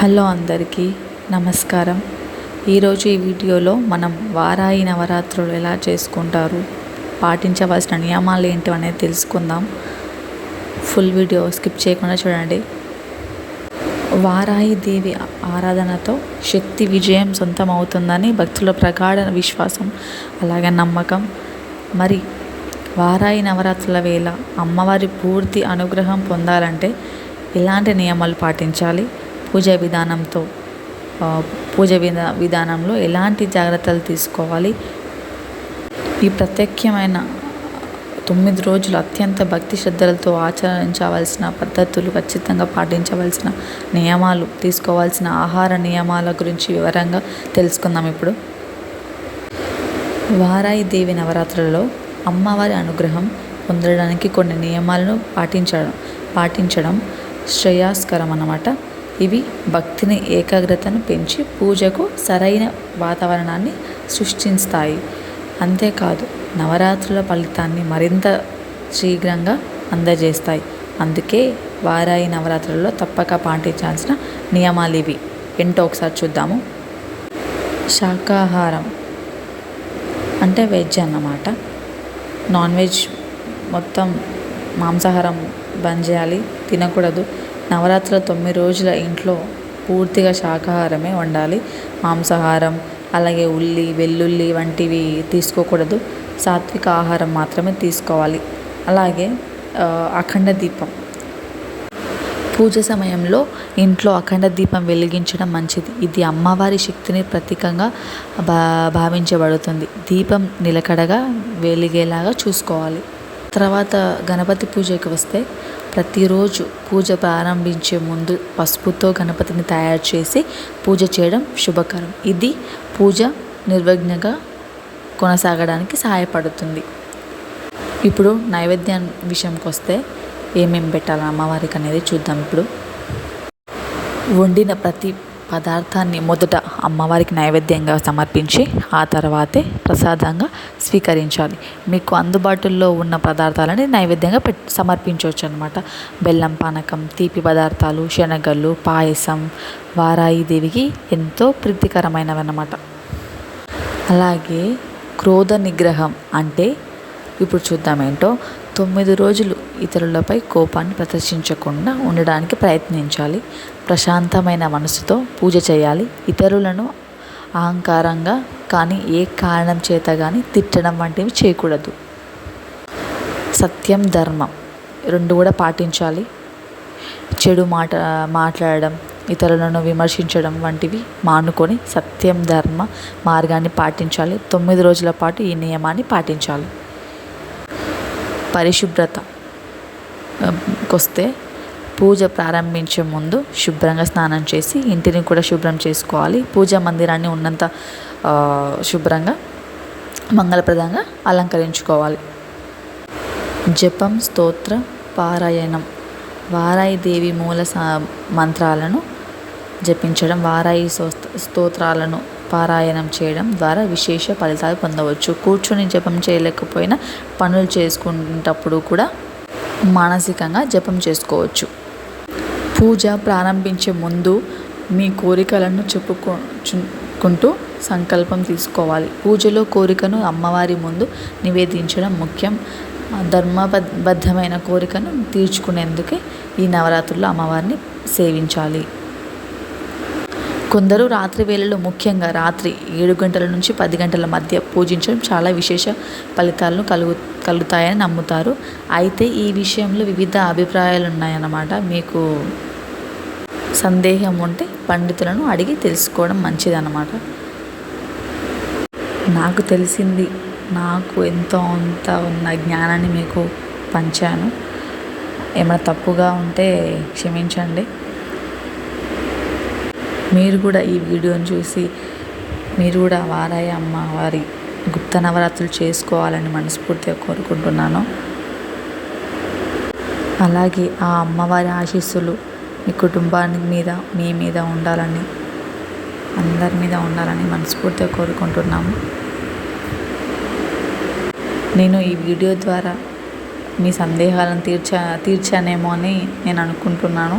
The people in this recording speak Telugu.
హలో అందరికీ నమస్కారం. ఈరోజు ఈ వీడియోలో మనం వారాయి నవరాత్రులు ఎలా చేసుకుంటారు పాటించవలసిన నియమాలు ఏంటి అనేది తెలుసుకుందాం. ఫుల్ వీడియో స్కిప్ చేయకుండా చూడండి. వారాయి దేవి ఆరాధనతో శక్తి విజయం సొంతం అవుతుందని భక్తుల ప్రగాఢ విశ్వాసం అలాగే నమ్మకం. మరి వారాయి నవరాత్రుల వేళ అమ్మవారి పూర్తి అనుగ్రహం పొందాలంటే ఎలాంటి నియమాలు పాటించాలి? పూజా విధానంతో పూజ విధా విధానంలో ఎలాంటి జాగ్రత్తలు తీసుకోవాలి? ఈ ప్రత్యేకమైన తొమ్మిది రోజులు అత్యంత భక్తి శ్రద్ధలతో ఆచరించవలసిన పద్ధతులు ఖచ్చితంగా పాటించవలసిన నియమాలు తీసుకోవాల్సిన ఆహార నియమాల గురించి వివరంగా తెలుసుకుందాం ఇప్పుడు. వారాయి దేవి నవరాత్రులలో అమ్మవారి అనుగ్రహం పొందడానికి కొన్ని నియమాలను పాటించడం పాటించడం శ్రేయాస్కరం అన్నమాట ఇవి భక్తిని ఏకాగ్రతను పెంచి పూజకు సరైన వాతావరణాన్ని సృష్టిస్తాయి అంతేకాదు నవరాత్రుల ఫలితాన్ని మరింత శీఘ్రంగా అందజేస్తాయి. అందుకే వారాయి నవరాత్రులలో తప్పక పాటించాల్సిన నియమాలు ఇవి. ఏంటో ఒకసారి చూద్దాము. శాకాహారం అంటే వెజ్ అన్నమాట. నాన్ వెజ్ మొత్తం మాంసాహారం బంద్ చేయాలి తినకూడదు. నవరాత్రుల తొమ్మిది రోజుల ఇంట్లో పూర్తిగా శాకాహారమే వండాలి. మాంసాహారం అలాగే ఉల్లి వెల్లుల్లి వంటివి తీసుకోకూడదు. సాత్విక ఆహారం మాత్రమే తీసుకోవాలి. అలాగే అఖండ దీపం. పూజ సమయంలో ఇంట్లో అఖండ దీపం వెలిగించడం మంచిది. ఇది అమ్మవారి శక్తిని ప్రతీకంగా భా భావించబడుతుంది. దీపం నిలకడగా వెలిగేలాగా చూసుకోవాలి. తర్వాత గణపతి పూజకి వస్తే ప్రతిరోజు పూజ ప్రారంభించే ముందు పసుపుతో గణపతిని తయారు చేసి పూజ చేయడం శుభకరం. ఇది పూజ నిర్విఘ్నంగా కొనసాగడానికి సహాయపడుతుంది. ఇప్పుడు నైవేద్యం విషయంకి వస్తే ఏమేమి పెట్టాలి? అమ్మవారికి అనేది చూద్దాం ఇప్పుడు. వండిన ప్రతి పదార్థాన్ని మొదట అమ్మవారికి నైవేద్యంగా సమర్పించి ఆ తర్వాతే ప్రసాదంగా స్వీకరించాలి. మీకు అందుబాటులో ఉన్న పదార్థాలని నైవేద్యంగా పెట్ సమర్పించవచ్చు అనమాట బెల్లం పానకం తీపి పదార్థాలు శనగలు పాయసం వారాయి దేవికి ఎంతో ప్రీతికరమైనవి అన్నమాట అలాగే క్రోధ నిగ్రహం అంటే ఇప్పుడు చూద్దాం ఏంటో తొమ్మిది రోజులు ఇతరులపై కోపాన్ని ప్రదర్శించకుండా ఉండడానికి ప్రయత్నించాలి. ప్రశాంతమైన మనసుతో పూజ చేయాలి. ఇతరులను అహంకారంగా కానీ ఏ కారణం చేత కానీ తిట్టడం వంటివి చేయకూడదు. సత్యం ధర్మం రెండు కూడా పాటించాలి. చెడు మాట మాట్లాడడం ఇతరులను విమర్శించడం వంటివి మానుకొని సత్యం ధర్మ మార్గాన్ని పాటించాలి. తొమ్మిది రోజుల పాటు ఈ నియమాన్ని పాటించాలి. పరిశుభ్రతకు వస్తే పూజ ప్రారంభించే ముందు శుభ్రంగా స్నానం చేసి ఇంటిని కూడా శుభ్రం చేసుకోవాలి. పూజా మందిరాన్ని ఉన్నంత శుభ్రంగా మంగళప్రదంగా అలంకరించుకోవాలి. జపం స్తోత్ర పారాయణం వారాయి దేవి మూల సా మంత్రాలను జపించడం వారాయి స్తోత్రాలను పారాయణం చేయడం ద్వారా విశేష ఫలితాలు పొందవచ్చు. కూర్చొని జపం చేయలేకపోయినా పనులు చేసుకునేటప్పుడు కూడా మానసికంగా జపం చేసుకోవచ్చు. పూజ ప్రారంభించే ముందు మీ కోరికలను చెప్పుకుంటూ సంకల్పం తీసుకోవాలి. పూజలో కోరికను అమ్మవారి ముందు నివేదించడం ముఖ్యం. ధర్మబద్ధమైన కోరికను తీర్చుకునేందుకే ఈ నవరాత్రుల్లో అమ్మవారిని సేవించాలి. కొందరు రాత్రి వేళలో ముఖ్యంగా రాత్రి ఏడు గంటల నుంచి పది గంటల మధ్య పూజించడం చాలా విశేష ఫలితాలను కలుగు కలుగుతాయని నమ్ముతారు. అయితే ఈ విషయంలో వివిధ అభిప్రాయాలు ఉన్నాయన్నమాట. మీకు సందేహం ఉంటే పండితులను అడిగి తెలుసుకోవడం మంచిదన్నమాట. నాకు తెలిసింది నాకు ఎంతో అంత ఉన్న జ్ఞానాన్ని మీకు పంచాను. ఏమైనా తప్పుగా ఉంటే క్షమించండి. మీరు కూడా ఈ వీడియోని చూసి మీరు కూడా వారాయ అమ్మ వారి గుప్త నవరాత్రులు చేసుకోవాలని మనస్ఫూర్తిగా కోరుకుంటున్నాను. అలాగే ఆ అమ్మవారి ఆశీస్సులు మీ కుటుంబానికి మీద మీ మీద ఉండాలని అందరి మీద ఉండాలని మనస్ఫూర్తిగా కోరుకుంటున్నాము. నేను ఈ వీడియో ద్వారా మీ సందేహాలను తీర్చా తీర్చానేమో అని నేను అనుకుంటున్నాను.